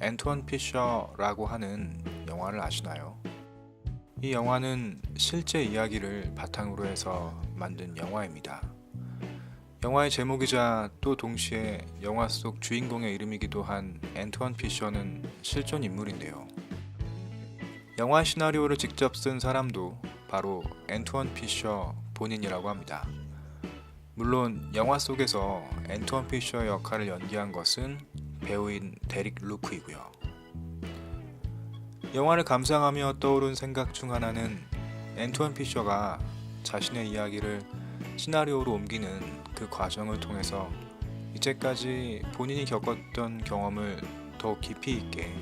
앤토원 피셔라고 하는 영화를 아시나요? 이 영화는 실제 이야기를 바탕으로 해서 만든 영화입니다. 영화의 제목이자 또 동시에 영화 속 주인공의 이름이기도 한 앤토원 피셔는 실존 인물인데요. 영화 시나리오를 직접 쓴 사람도 바로 앤토원 피셔 본인이라고 합니다. 물론 영화 속에서 앤토원 피셔의 역할을 연기한 것은 배우인 데릭 루크이고요. 영화를 감상하며 떠오른 생각 중 하나는 앤토원 피셔가 자신의 이야기를 시나리오로 옮기는 그 과정을 통해서 이제까지 본인이 겪었던 경험을 더 깊이 있게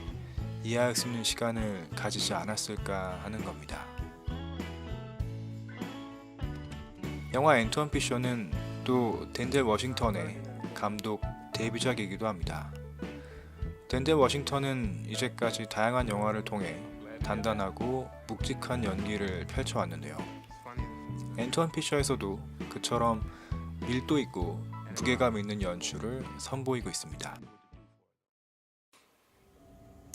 이해할 수 있는 시간을 가지지 않았을까 하는 겁니다. 영화 앤토원 피셔는 또 덴젤 워싱턴의 감독 데뷔작이기도 합니다. 덴젤 워싱턴은 이제까지 다양한 영화를 통해 단단하고 묵직한 연기를 펼쳐왔는데요. 앤토원 피셔에서도 그처럼 밀도 있고 무게감 있는 연출을 선보이고 있습니다.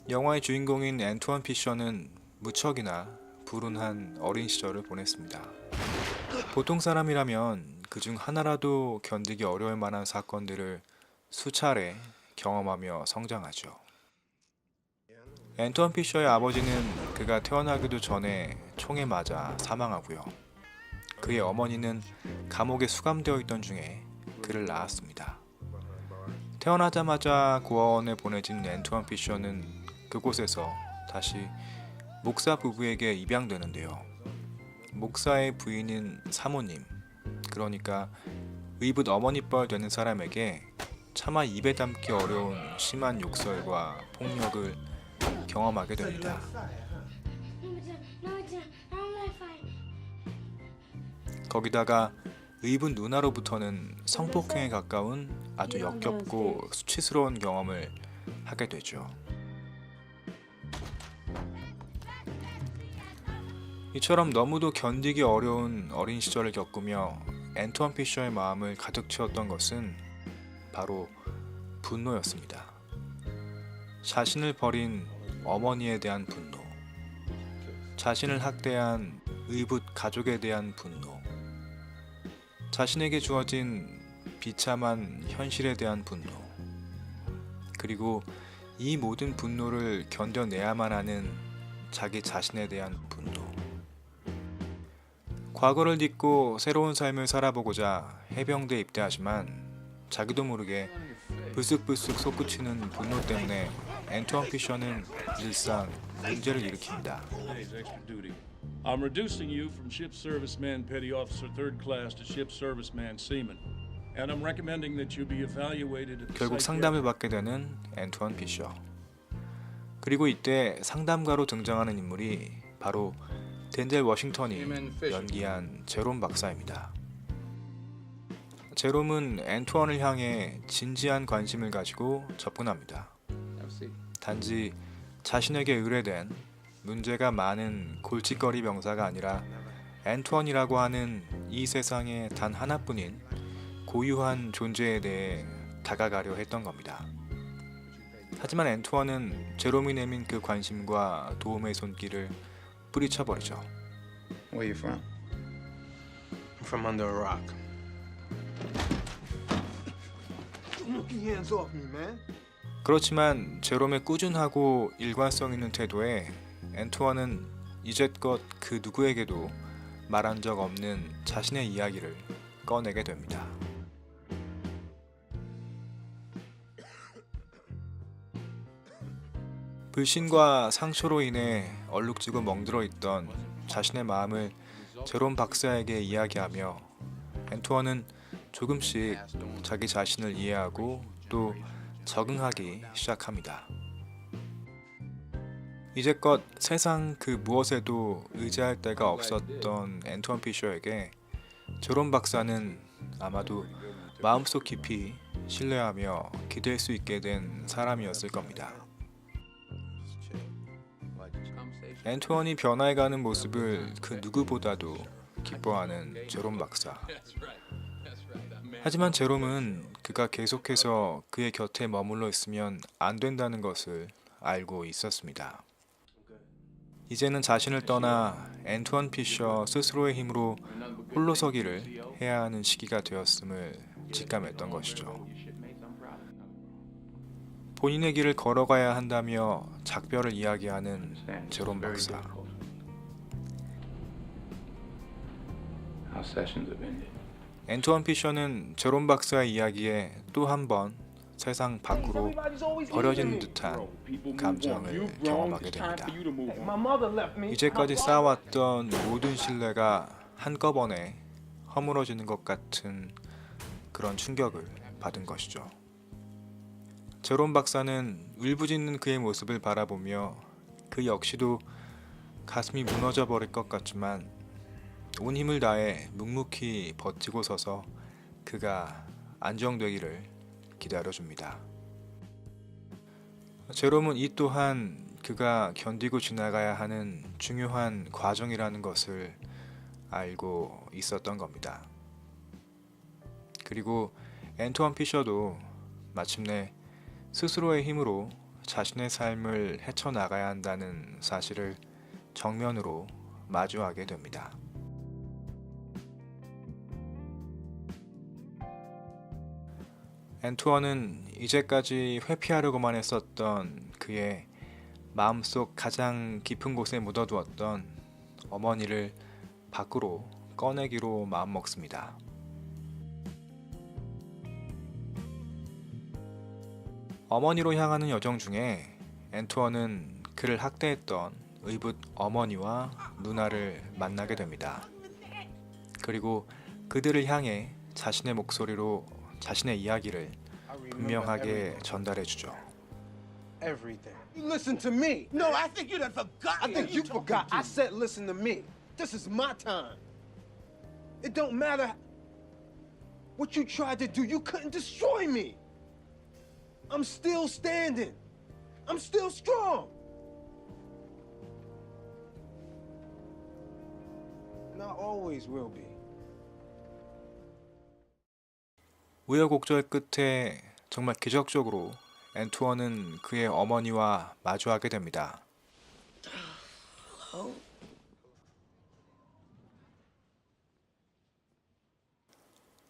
영화의 주인공인 앤토원 피셔는 무척이나 불운한 어린 시절을 보냈습니다. 보통 사람이라면 그중 하나라도 견디기 어려울 만한 사건들을 수차례 경험하며 성장하죠. 앤토원 피셔의 아버지는 그가 태어나기도 전에 총에 맞아 사망하고요. 그의 어머니는 감옥에 수감되어 있던 중에 그를 낳았습니다. 태어나자마자 고아원에 보내진 앤토원 피셔는 그곳에서 다시 목사 부부에게 입양되는데요. 목사의 부인인 사모님, 그러니까 의붓 어머니뻘 되는 사람에게 차마 입에 담기 어려운 심한 욕설과 폭력을 경험하게 됩니다. 거기다가 의붓 누나로부터는 성폭행에 가까운 아주 역겹고 수치스러운 경험을 하게 되죠. 이처럼 너무도 견디기 어려운 어린 시절을 겪으며 앤토원 피셔의 마음을 가득 채웠던 것은 바로 분노였습니다. 자신을 버린 어머니에 대한 분노, 자신을 학대한 의붓 가족에 대한 분노, 자신에게 주어진 비참한 현실에 대한 분노, 그리고 이 모든 분노를 견뎌내야만 하는 자기 자신에 대한 분노. 과거를 딛고 새로운 삶을 살아보고자 해병대에 입대하지만 자기도 모르게 불쑥불쑥 솟구치는 분노 때문에 앤토원 피셔는 일상 문제를 일으킵니다. I'm reducing you from ship serviceman petty officer third class to ship serviceman seaman. And I'm recommending that you be evaluated 결국 상담을 받게 되는 앤투원 피셔. 그리고 이때 상담가로 등장하는 인물이 바로 덴젤 워싱턴이 연기한 제롬 박사입니다. 제롬은 앤투원을 향해 진지한 관심을 가지고 접근합니다. 단지 자신에게 의뢰된 문제가 많은 골칫거리 병사가 아니라 앤투원이라고 하는 이 세상에 단 하나뿐인 고유한 존재에 대해 다가가려 했던 겁니다. 하지만 앤투원은 제롬이 내민 그 관심과 도움의 손길을 뿌리쳐버리죠. Where you from? From under a rock. 그렇지만 제롬의 꾸준하고 일관성 있는 태도에 앤투원은 이제껏 그 누구에게도 말한 적 없는 자신의 이야기를 꺼내게 됩니다. 불신과 상처로 인해 얼룩지고 멍들어 있던 자신의 마음을 제롬 박사에게 이야기하며 앤투원은 조금씩 자기 자신을 이해하고 또 적응하기 시작합니다. 이제껏 세상 그 무엇에도 의지할 데가 없었던 앤토원 피셔에게 제롬 박사는 아마도 마음속 깊이 신뢰하며 기댈 수 있게 된 사람이었을 겁니다. 앤토원이 변화해가는 모습을 그 누구보다도 기뻐하는 제롬 박사. 하지만 제롬은 그가 계속해서 그의 곁에 머물러 있으면 안 된다는 것을 알고 있었습니다. 이제는 자신을 떠나 앤투언 피셔 스스로의 힘으로 홀로 서기를 해야 하는 시기가 되었음을 직감했던 것이죠. 본인의 길을 걸어가야 한다며 작별을 이야기하는 제롬 박사. 앤투언 피셔는 제롬 박사의 이야기에 또 한 번 세상 밖으로 버려진 듯한 감정을 경험하게 됩니다. 이제까지 쌓아왔던 모든 신뢰가 한꺼번에 허물어지는 것 같은 그런 충격을 받은 것이죠. 제롬 박사는 울부짖는 그의 모습을 바라보며 그 역시도 가슴이 무너져 버릴 것 같지만 온 힘을 다해 묵묵히 버티고 서서 그가 안정되기를 기다려줍니다. 제롬은 이 또한 그가 견디고 지나가야 하는 중요한 과정이라는 것을 알고 있었던 겁니다. 그리고 앤투언 피셔도 마침내 스스로의 힘으로 자신의 삶을 헤쳐나가야 한다는 사실을 정면으로 마주하게 됩니다. 앤투어는 이제까지 회피하려고만 했었던 그의 마음속 가장 깊은 곳에 묻어두었던 어머니를 밖으로 꺼내기로 마음먹습니다. 어머니로 향하는 여정 중에 앤투어는 그를 학대했던 의붓 어머니와 누나를 만나게 됩니다. 그리고 그들을 향해 자신의 목소리로 자신의 이야기를 분명하게 전달해 주죠. Everything. You listen to me. No, I think you done forgot. I think you forgot. I said listen to me. This is my time. It don't matter what you tried to do. You couldn't destroy me. I'm still standing. I'm still strong. And I always will be. 우여곡절 끝에 정말 기적적으로 앤투어는 그의 어머니와 마주하게 됩니다.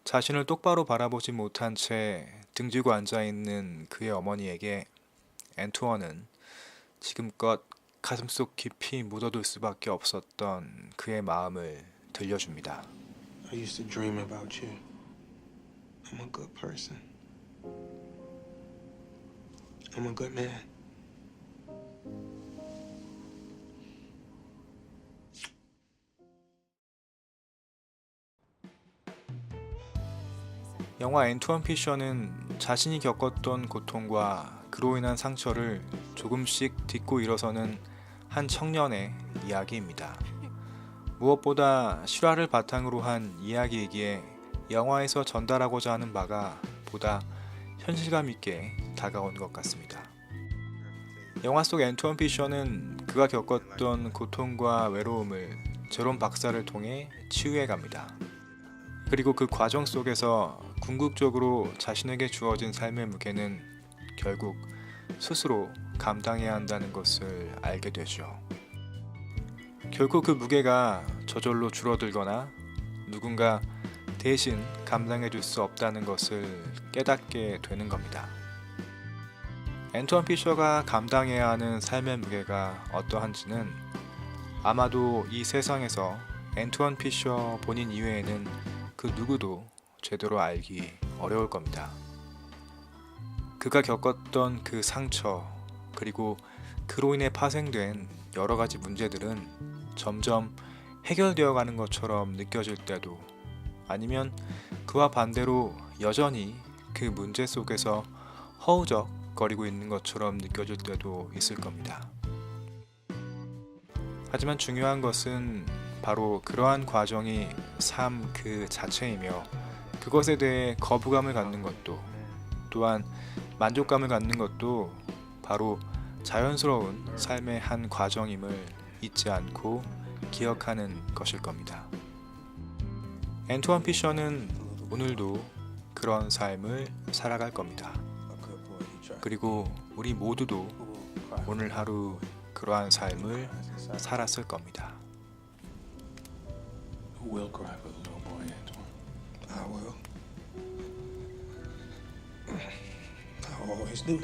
자신을 똑바로 바라보지 못한 채 등지고 앉아 있는 그의 어머니에게 앤투어는 지금껏 가슴속 깊이 묻어둘 수밖에 없었던 그의 마음을 들려줍니다. I used to dream about you. I'm a good person. I'm a good man. 영화 앤투언 피셔는 자신이 겪었던 고통과 그로 인한 상처를 조금씩 딛고 일어서는 한 청년의 이야기입니다. 무엇보다 실화를 바탕으로 한 이야기이기에 영화에서 전달하고자 하는 바가 보다 현실감 있게 다가온 것 같습니다. 영화 속 앤투언 피셔는 그가 겪었던 고통과 외로움을 제롬 박사를 통해 치유해 갑니다. 그리고 그 과정 속에서 궁극적으로 자신에게 주어진 삶의 무게는 결국 스스로 감당해야 한다는 것을 알게 되죠. 결국 그 무게가 저절로 줄어들거나 누군가 대신 감당해 줄 수 없다는 것을 깨닫게 되는 겁니다. 앤투언 피셔가 감당해야 하는 삶의 무게가 어떠한지는 아마도 이 세상에서 앤투언 피셔 본인 이외에는 그 누구도 제대로 알기 어려울 겁니다. 그가 겪었던 그 상처, 그리고 그로 인해 파생된 여러 가지 문제들은 점점 해결되어 가는 것처럼 느껴질 때도 아니면 그와 반대로 여전히 그 문제 속에서 허우적거리고 있는 것처럼 느껴질 때도 있을 겁니다. 하지만 중요한 것은 바로 그러한 과정이 삶 그 자체이며 그것에 대해 거부감을 갖는 것도 또한 만족감을 갖는 것도 바로 자연스러운 삶의 한 과정임을 잊지 않고 기억하는 것일 겁니다. 앤투안 피셔는 오늘도 그런 삶을 살아갈 겁니다. 그리고 우리 모두도 오늘 하루 그러한 삶을 살았을 겁니다. Who will cry for the little boy, Antoine? I will. I always do.